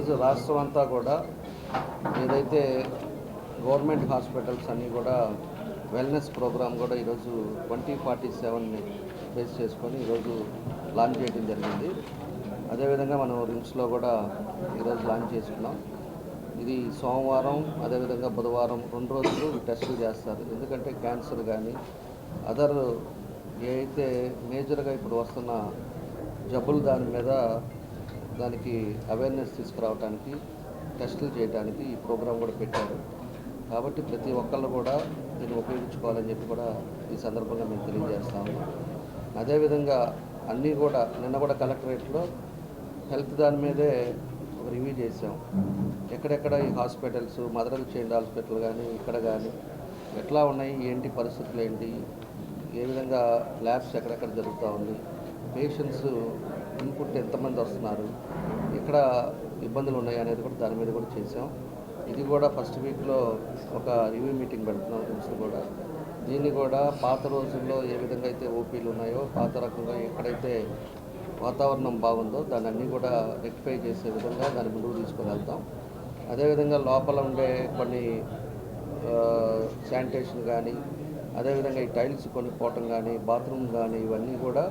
ఈరోజు రాష్ట్రం అంతా కూడా ఏదైతే గవర్నమెంట్ హాస్పిటల్స్ అన్నీ కూడా వెల్నెస్ ప్రోగ్రామ్ కూడా ఈరోజు ట్వంటీ ఫార్టీ సెవెన్ని బేస్ చేసుకొని ఈరోజు లాంచ్ చేయడం జరిగింది. అదేవిధంగా మనం రిమ్స్లో కూడా ఈరోజు లాంచ్ చేసుకున్నాం. ఇది సోమవారం అదేవిధంగా బుధవారం రెండు రోజులు టెస్టులు చేస్తారు. ఎందుకంటే క్యాన్సర్ కానీ అదర్ ఏ అయితే మేజర్గా ఇప్పుడు వస్తున్న జబ్బులు దాని మీద దానికి అవేర్నెస్ తీసుకురావడానికి టెస్టులు చేయడానికి ఈ ప్రోగ్రాం కూడా పెట్టారు. కాబట్టి ప్రతి ఒక్కళ్ళు కూడా దీన్ని ఉపయోగించుకోవాలని చెప్పి కూడా ఈ సందర్భంగా మేము తెలియజేస్తాము అదేవిధంగా అన్నీ కూడా నిన్న కూడా కలెక్టరేట్లో హెల్త్ దాని మీదే ఒక రివ్యూ చేసాం ఎక్కడెక్కడ ఈ హాస్పిటల్స్ మదరల్ చైల్డ్ హాస్పిటల్ కానీ ఇక్కడ కానీ ఎట్లా ఉన్నాయి ఏంటి పరిస్థితులు ఏంటి ఏ విధంగా ల్యాబ్స్ ఎక్కడెక్కడ జరుగుతూ ఉంది పేషెంట్స్ ఇన్పుట్ ఎంతమంది వస్తున్నారు ఇక్కడ ఇబ్బందులు ఉన్నాయి అనేది కూడా దాని మీద కూడా చేసాం ఇది కూడా ఫస్ట్ వీక్లో ఒక రివ్యూ మీటింగ్ పెడుతున్నాం ఫ్రెండ్స్ కూడా. దీన్ని కూడా పాత రోజుల్లో ఏ విధంగా అయితే ఓపీలు ఉన్నాయో పాత రకంగా ఎక్కడైతే వాతావరణం బాగుందో దాన్ని అన్నీ కూడా రెక్టిఫై చేసే విధంగా దాన్ని ముందుకు తీసుకొని వెళ్తాం. అదేవిధంగా లోపల ఉండే కొన్ని శానిటేషన్ కానీ అదేవిధంగా ఈ టైల్స్ కొనుక్కోవటం కానీ బాత్రూమ్ కానీ ఇవన్నీ కూడా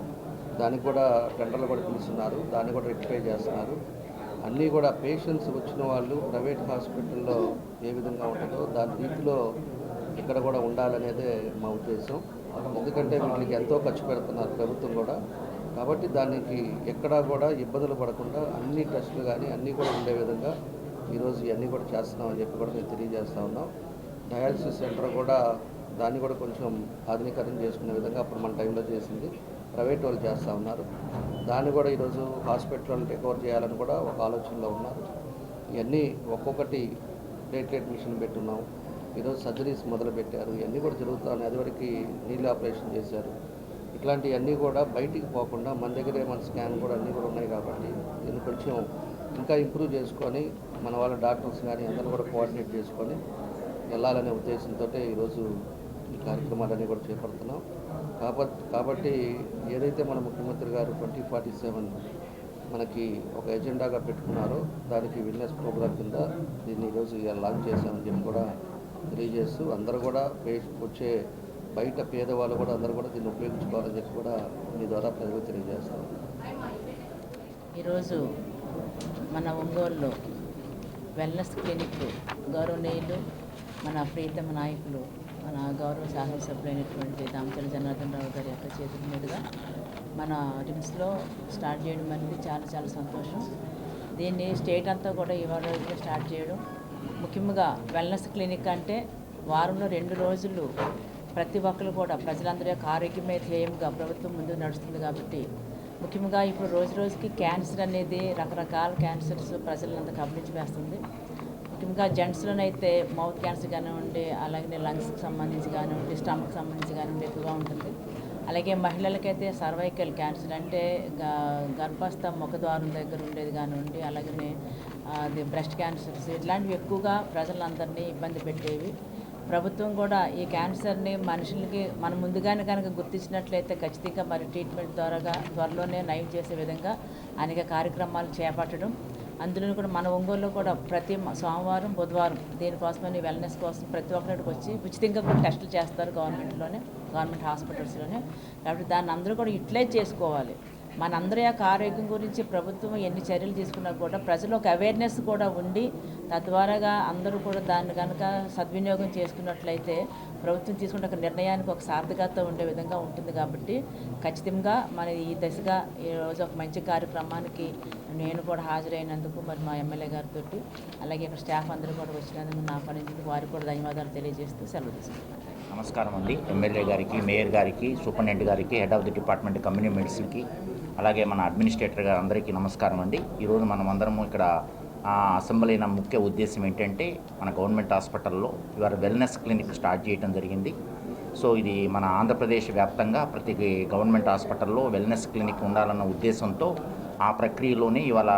దానికి కూడా టెండర్లు కూడా పిలుస్తున్నారు దాన్ని కూడా రెక్టిఫై చేస్తున్నారు. అన్నీ కూడా పేషెంట్స్ వచ్చిన వాళ్ళు ప్రైవేట్ హాస్పిటల్లో ఏ విధంగా ఉంటుందో దాని రీతిలో ఇక్కడ కూడా ఉండాలనేదే మా ఉద్దేశం. ఎందుకంటే వీళ్ళకి ఎంతో ఖర్చు పెడుతున్నారు ప్రభుత్వం కూడా. కాబట్టి దానికి ఎక్కడా కూడా ఇబ్బందులు పడకుండా అన్ని టెస్టులు కానీ అన్నీ కూడా ఉండే విధంగా ఈరోజు ఇవన్నీ కూడా చేస్తున్నామని చెప్పి కూడా మేము తెలియజేస్తూ ఉన్నాం. డయాలసిస్ సెంటర్ కూడా దాన్ని కూడా కొంచెం ఆధునీకరణ చేసుకునే విధంగా అప్పుడు మన టైంలో చేసింది. ప్రైవేట్ వాళ్ళు చేస్తూ ఉన్నారు. దాన్ని కూడా ఈరోజు హాస్పిటల్ టేక్ చేయాలని కూడా ఒక ఆలోచనలో ఉన్నారు. ఇవన్నీ ఒక్కొక్కటి ప్లేట్లెట్ మిషన్ పెట్టున్నాం. ఈరోజు సర్జరీస్ మొదలుపెట్టారు. ఇవన్నీ కూడా జరుగుతున్నాయి. అదివరకు నీళ్ళు ఆపరేషన్ చేశారు. ఇట్లాంటివన్నీ కూడా బయటికి పోకుండా మన దగ్గరే మన స్కాన్ కూడా అన్నీ కూడా ఉన్నాయి కాబట్టి దీన్ని కొంచెం ఇంకా ఇంప్రూవ్ చేసుకొని మన వాళ్ళ డాక్టర్స్ కానీ అందరూ కూడా కోఆర్డినేట్ చేసుకొని వెళ్ళాలనే ఉద్దేశంతో ఈరోజు ఈ కార్యక్రమాలన్నీ కూడా చేపడుతున్నాం. కాబట్టి కాబట్టి ఏదైతే మన ముఖ్యమంత్రి గారు ట్వంటీ ఫార్టీ సెవెన్ మనకి ఒక ఎజెండాగా పెట్టుకున్నారో దానికి విన్నెస్ ప్రోగ్రాం కింద దీన్ని ఈరోజు లాంచ్ చేశామని చెప్పి కూడా తెలియజేస్తూ అందరూ కూడా పే- వచ్చే బయట పేదవాళ్ళు కూడా అందరూ కూడా దీన్ని ఉపయోగించుకోవాలని చెప్పి కూడా మీ ద్వారా ప్రజలకు తెలియజేస్తాం. ఈరోజు మన ఒంగోలులో వెల్నెస్ క్లినిక్ గౌరవనీయులు మన ప్రీతమ నాయకులు మన గౌరవ శాసనసభ్యులైనటువంటి దామచల జనార్దన్ రావు గారి యొక్క చేతుల మీదుగా మన రిమ్స్లో స్టార్ట్ చేయడం అనేది చాలా చాలా సంతోషం. దీన్ని స్టేట్ అంతా కూడా ఇవాళ స్టార్ట్ చేయడం. ముఖ్యంగా వెల్నెస్ క్లినిక్ అంటే వారంలో రెండు రోజులు ప్రతి ఒక్కరు కూడా ప్రజలందరి యొక్క ఆరోగ్యమే ధ్యేయంగా ప్రభుత్వం ముందు నడుస్తుంది కాబట్టి ముఖ్యంగా ఇప్పుడు రోజు రోజుకి క్యాన్సర్ అనేది రకరకాల క్యాన్సర్స్ ప్రజలంతా గమనించి వేస్తుంది. ముఖ్యంగా జెంట్స్లోనైతే మౌత్ క్యాన్సర్ కానివ్వండి అలాగే లంగ్స్కి సంబంధించి కానివ్వండి స్టమక్ సంబంధించి కానివ్వండి ఎక్కువగా ఉంటుంది. అలాగే మహిళలకైతే సర్వైకల్ క్యాన్సర్ అంటే గ- గర్భస్థ ముఖద్వారం దగ్గర ఉండేది కానివ్వండి అలాగే అది బ్రెస్ట్ క్యాన్సర్స్ ఇట్లాంటివి ఎక్కువగా ప్రజలందరినీ ఇబ్బంది పెట్టేవి. ప్రభుత్వం కూడా ఈ క్యాన్సర్ని మనుషులకి మనం ముందుగానే కనుక గుర్తించినట్లయితే ఖచ్చితంగా మరి ట్రీట్మెంట్ ద్వారాగా త్వరలోనే నయం చేసే విధంగా అనేక కార్యక్రమాలు చేపట్టడం అందులో కూడా మన ఒంగోలులో కూడా ప్రతి సోమవారం బుధవారం దీనికోసమని వెల్నెస్ కోసం ప్రతి ఒక్కరికి వచ్చి ఉచితంగా కూడా టెస్టులు చేస్తారు గవర్నమెంట్లోనే గవర్నమెంట్ హాస్పిటల్స్లోనే. కాబట్టి దాన్ని అందరూ కూడా యూటిలైజ్ చేసుకోవాలి. మనందరి యొక్క ఆరోగ్యం గురించి ప్రభుత్వం ఎన్ని చర్యలు తీసుకున్నా కూడా ప్రజలు ఒక అవేర్నెస్ కూడా ఉండి తద్వారాగా అందరూ కూడా దాన్ని కనుక సద్వినియోగం చేసుకున్నట్లయితే ప్రభుత్వం తీసుకున్న ఒక నిర్ణయానికి ఒక సార్థకత ఉండే విధంగా ఉంటుంది కాబట్టి ఖచ్చితంగా మన ఈ దశగా ఈరోజు ఒక మంచి కార్యక్రమానికి నేను కూడా హాజరైనందుకు మరి మా ఎమ్మెల్యే గారితో అలాగే ఇక్కడ స్టాఫ్ అందరూ కూడా వచ్చినందుకు నా పని వారికి కూడా ధన్యవాదాలు తెలియజేస్తూ సెలవు తీసుకుంటాను నమస్కారం అండి. ఎమ్మెల్యే గారికి మేయర్ గారికి సూపరింటెండెంట్ గారికి head of the department community మెడిసిన్కి అలాగే మన అడ్మినిస్ట్రేటర్ గారు అందరికీ నమస్కారం అండి. ఈరోజు మనం అందరము ఇక్కడ అసెంబ్లీ అయిన ముఖ్య ఉద్దేశం ఏంటంటే మన గవర్నమెంట్ హాస్పిటల్లో ఇవాళ వెల్నెస్ క్లినిక్ స్టార్ట్ చేయడం జరిగింది. సో ఇది మన ఆంధ్రప్రదేశ్ వ్యాప్తంగా ప్రతి గవర్నమెంట్ హాస్పిటల్లో వెల్నెస్ క్లినిక్ ఉండాలన్న ఉద్దేశంతో ఆ ప్రక్రియలోనే ఇవాళ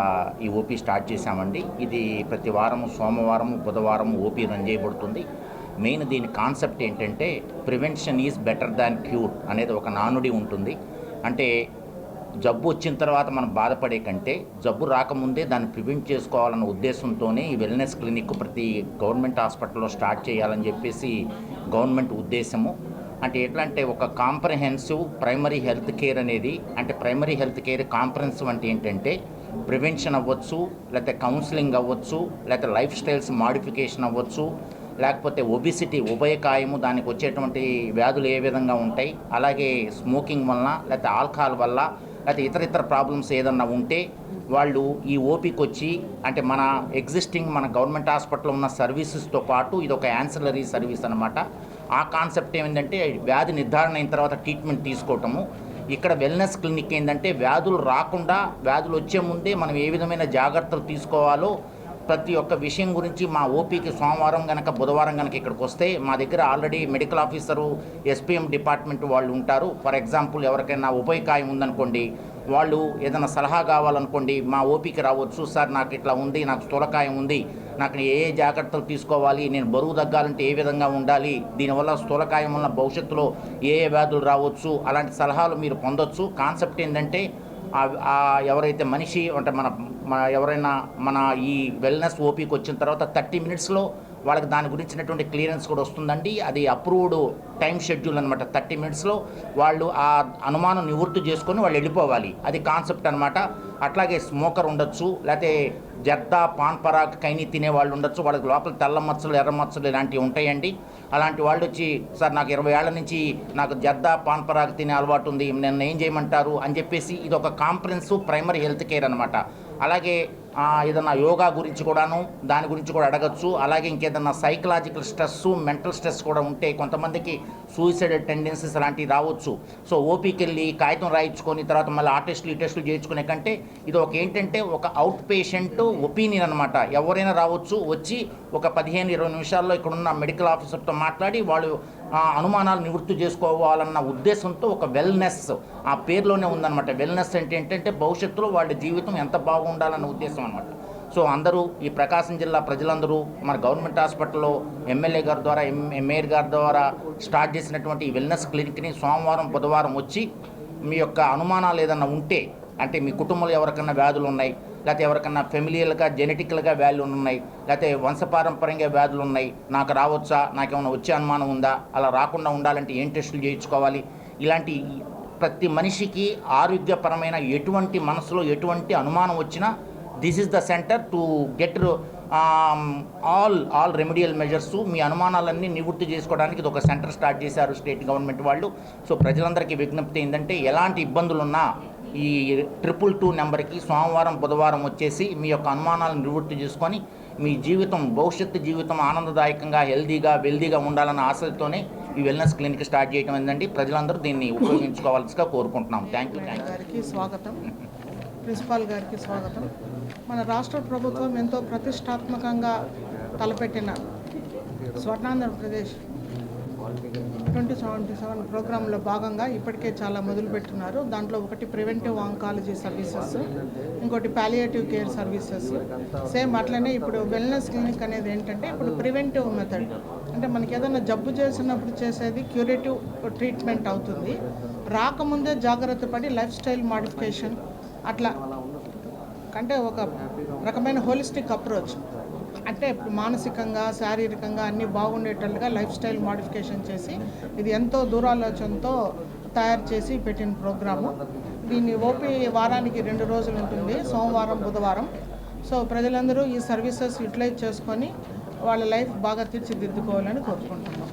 ఈ ఓపీ స్టార్ట్ చేశామండి. ఇది ప్రతి వారము సోమవారం బుధవారం ఓపీ రన్ చేయబడుతుంది. మెయిన్ దీని కాన్సెప్ట్ ఏంటంటే prevention is better than cure అనేది ఒక నానుడి ఉంటుంది. అంటే జబ్బు వచ్చిన తర్వాత మనం బాధపడే కంటే జబ్బు రాకముందే దాన్ని ప్రివెంట్ చేసుకోవాలన్న ఉద్దేశంతోనే ఈ వెల్నెస్ క్లినిక్ ప్రతి గవర్నమెంట్ హాస్పిటల్లో స్టార్ట్ చేయాలని చెప్పేసి గవర్నమెంట్ ఉద్దేశము. అంటే ఎట్లా అంటే ఒక కాంప్రహెన్సివ్ ప్రైమరీ హెల్త్ కేర్ అనేది అంటే ప్రైమరీ హెల్త్ కేర్ కాంప్రహెన్సివ్ అంటే ఏంటంటే ప్రివెన్షన్ అవ్వచ్చు లేకపోతే కౌన్సిలింగ్ అవ్వచ్చు లేకపోతే లైఫ్ స్టైల్స్ మాడిఫికేషన్ అవ్వచ్చు లేకపోతే ఒబిసిటీ ఉభయకాయము దానికి వచ్చేటువంటి వ్యాధులు ఏ విధంగా ఉంటాయి అలాగే స్మోకింగ్ వలన లేకపోతే ఆల్కహాల్ వల్ల లేకపోతే ఇతర ఇతర ప్రాబ్లమ్స్ ఏదన్నా ఉంటే వాళ్ళు ఈ ఓపీకి వచ్చి అంటే మన ఎగ్జిస్టింగ్ మన గవర్నమెంట్ హాస్పిటల్లో ఉన్న సర్వీసెస్తో పాటు ఇది ఒక యాన్సలరీ సర్వీస్ అనమాట ఆ కాన్సెప్ట్ ఏంటంటే వ్యాధి నిర్ధారణ అయిన తర్వాత ట్రీట్మెంట్ తీసుకోవటము. ఇక్కడ వెల్నెస్ క్లినిక్ ఏంటంటే వ్యాధులు రాకుండా వ్యాధులు వచ్చే ముందే మనం ఏ విధమైన జాగ్రత్తలు తీసుకోవాలో ప్రతి ఒక్క విషయం గురించి మా ఓపీకి సోమవారం కనుక బుధవారం కనుక ఇక్కడికి వస్తే మా దగ్గర already medical officer SPM department వాళ్ళు ఉంటారు. ఫర్ ఎగ్జాంపుల్ ఎవరికైనా ఉపాయకాయం ఉందనుకోండి వాళ్ళు ఏదైనా సలహా కావాలనుకోండి మా ఓపీకి రావచ్చు సార్ నాకు ఇట్లా ఉంది నాకు స్థూలకాయం ఉంది నాకు ఏ ఏ జాగ్రత్తలు తీసుకోవాలి నేను బరువు తగ్గాలంటే ఏ విధంగా ఉండాలి దీనివల్ల స్థూలకాయం వల్ల భవిష్యత్తులో ఏ ఏ వ్యాధులు రావచ్చు అలాంటి సలహాలు మీరు పొందొచ్చు. కాన్సెప్ట్ ఏంటంటే ఎవరైతే మనిషి అంటే మన మన ఎవరైనా మన ఈ వెల్నెస్ ఓపీకి వచ్చిన తర్వాత థర్టీ మినిట్స్లో వాళ్ళకి దాని గురించినటువంటి క్లియరెన్స్ కూడా వస్తుందండి. అది అప్రూవ్డ్ టైం షెడ్యూల్ అనమాట థర్టీ మినిట్స్లో వాళ్ళు ఆ అనుమానం నివృత్తి చేసుకొని వాళ్ళు వెళ్ళిపోవాలి. అది కాన్సెప్ట్ అనమాట అట్లాగే స్మోకర్ ఉండొచ్చు లేకపోతే జర్దా పాన్ పరాగ్ కైని తినే వాళ్ళు ఉండొచ్చు. వాళ్ళకి లోపల తెల్ల మచ్చలు ఎర్ర మచ్చలు ఇలాంటివి ఉంటాయండి. అలాంటి వాళ్ళు వచ్చి సార్ నాకు ఇరవై ఏళ్ళ నుంచి నాకు జర్దా పాన్ పరాగ్ తినే అలవాటు ఉంది. నన్ను ఏం చేయమంటారు? అని చెప్పేసి ఇది ఒక కాంప్రహెన్సివ్ ప్రైమరీ హెల్త్ కేర్ అనమాట అలాగే ఏదన్నా యోగా గురించి కూడాను దాని గురించి కూడా అడగచ్చు. అలాగే ఇంకేదన్నా సైకలాజికల్ స్ట్రెస్ మెంటల్ స్ట్రెస్ కూడా ఉంటే కొంతమందికి సూసైడ్ టెండెన్సీస్ అలాంటివి రావచ్చు. సో ఓపీకి వెళ్ళి కాగితం రాయించుకొని తర్వాత మళ్ళీ ఆ టెస్టులు ఈ టెస్టులు చేయించుకునే కంటే ఇది ఒక ఏంటంటే ఒక అవుట్ పేషెంట్ ఒపీనియన్ అనమాట ఎవరైనా రావచ్చు వచ్చి ఒక పదిహేను ఇరవై నిమిషాల్లో ఇక్కడున్న మెడికల్ ఆఫీసర్తో మాట్లాడి వాళ్ళు ఆ అనుమానాలు నివృత్తి చేసుకోవాలన్న ఉద్దేశంతో ఒక వెల్నెస్ ఆ పేరులోనే ఉందన్నమాట. వెల్నెస్ అంటే ఏంటంటే భవిష్యత్తులో వాళ్ళ జీవితం ఎంత బాగుండాలన్న ఉద్దేశం అనమాట సో అందరూ ఈ ప్రకాశం జిల్లా ప్రజలందరూ మన గవర్నమెంట్ హాస్పిటల్లో ఎమ్మెల్యే గారి ద్వారా ఎం మేయర్ గారి ద్వారా స్టార్ట్ చేసినటువంటి ఈ వెల్నెస్ క్లినిక్ని సోమవారం బుధవారం వచ్చి మీ యొక్క అనుమానాలు ఏదన్నా ఉంటే అంటే మీ కుటుంబంలో ఎవరికన్నా వ్యాధులు ఉన్నాయి లేకపోతే ఎవరికన్నా ఫెమిలియల్గా జెనెటికల్గా వ్యాల్యూ ఉన్నాయి లేకపోతే వంశపారంపర్యంగా వ్యాధులు ఉన్నాయి నాకు రావచ్చా నాకేమైనా వచ్చే అనుమానం ఉందా అలా రాకుండా ఉండాలంటే ఏం టెస్టులు చేయించుకోవాలి? ఇలాంటి ప్రతి మనిషికి ఆరోగ్యపరమైన ఎటువంటి మనసులో ఎటువంటి అనుమానం వచ్చినా this is the centre to get all all remedial measures మీ అనుమానాలన్నీ నివృత్తి చేసుకోవడానికి ఇది ఒక సెంటర్ స్టార్ట్ చేశారు స్టేట్ గవర్నమెంట్ వాళ్ళు. సో ప్రజలందరికీ విజ్ఞప్తి ఏంటంటే ఎలాంటి ఇబ్బందులున్నా ఈ ట్రిపుల్ టూ నెంబర్కి సోమవారం బుధవారం వచ్చేసి మీ యొక్క అనుమానాలను నివృత్తి చేసుకొని మీ జీవితం భవిష్యత్తు జీవితం ఆనందదాయకంగా హెల్దీగా వెల్దీగా ఉండాలన్న ఆశలతోనే ఈ వెల్నెస్ క్లినిక్ స్టార్ట్ చేయడం ఏంటంటే ప్రజలందరూ దీన్ని ఉపయోగించుకోవాల్సిగా కోరుకుంటున్నాం. థ్యాంక్ యూ థ్యాంక్ యూ గారికి స్వాగతం. ప్రిన్సిపాల్ గారికి స్వాగతం. మన రాష్ట్ర ప్రభుత్వం ఎంతో ప్రతిష్టాత్మకంగా తలపెట్టిన స్వర్ణాంధ్రప్రదేశ్ ట్వంటీ సెవెంటీ సెవెన్ ప్రోగ్రాంలో భాగంగా ఇప్పటికే చాలా మొదలుపెట్టున్నారు దాంట్లో ఒకటి ప్రివెంటివ్ ఆంకాలజీ సర్వీసెస్ ఇంకోటి పాలియేటివ్ కేర్ సర్వీసెస్. సేమ్ అట్లనే ఇప్పుడు వెల్నెస్ క్లినిక్ అనేది ఏంటంటే ఇప్పుడు ప్రివెంటివ్ మెథడ్. అంటే మనకి ఏదైనా జబ్బు చేసినప్పుడు చేసేది క్యూరేటివ్ ట్రీట్మెంట్ అవుతుంది. రాకముందే జాగ్రత్త పడి లైఫ్ స్టైల్ మాడిఫికేషన్ అట్లా. అంటే ఒక రకమైన హోలిస్టిక్ అప్రోచ్. అంటే మానసికంగా శారీరకంగా అన్నీ బాగుండేటట్టుగా లైఫ్ స్టైల్ మాడిఫికేషన్ చేసి ఇది ఎంతో దూరాలోచనతో తయారు చేసి పెట్టిన ప్రోగ్రాము. దీన్ని ఓపీ వారానికి రెండు రోజులు ఉంటుంది సోమవారం బుధవారం. సో ప్రజలందరూ ఈ సర్వీసెస్ యూటిలైజ్ చేసుకొని వాళ్ళ లైఫ్ బాగా తీర్చిదిద్దుకోవాలని కోరుకుంటున్నాం.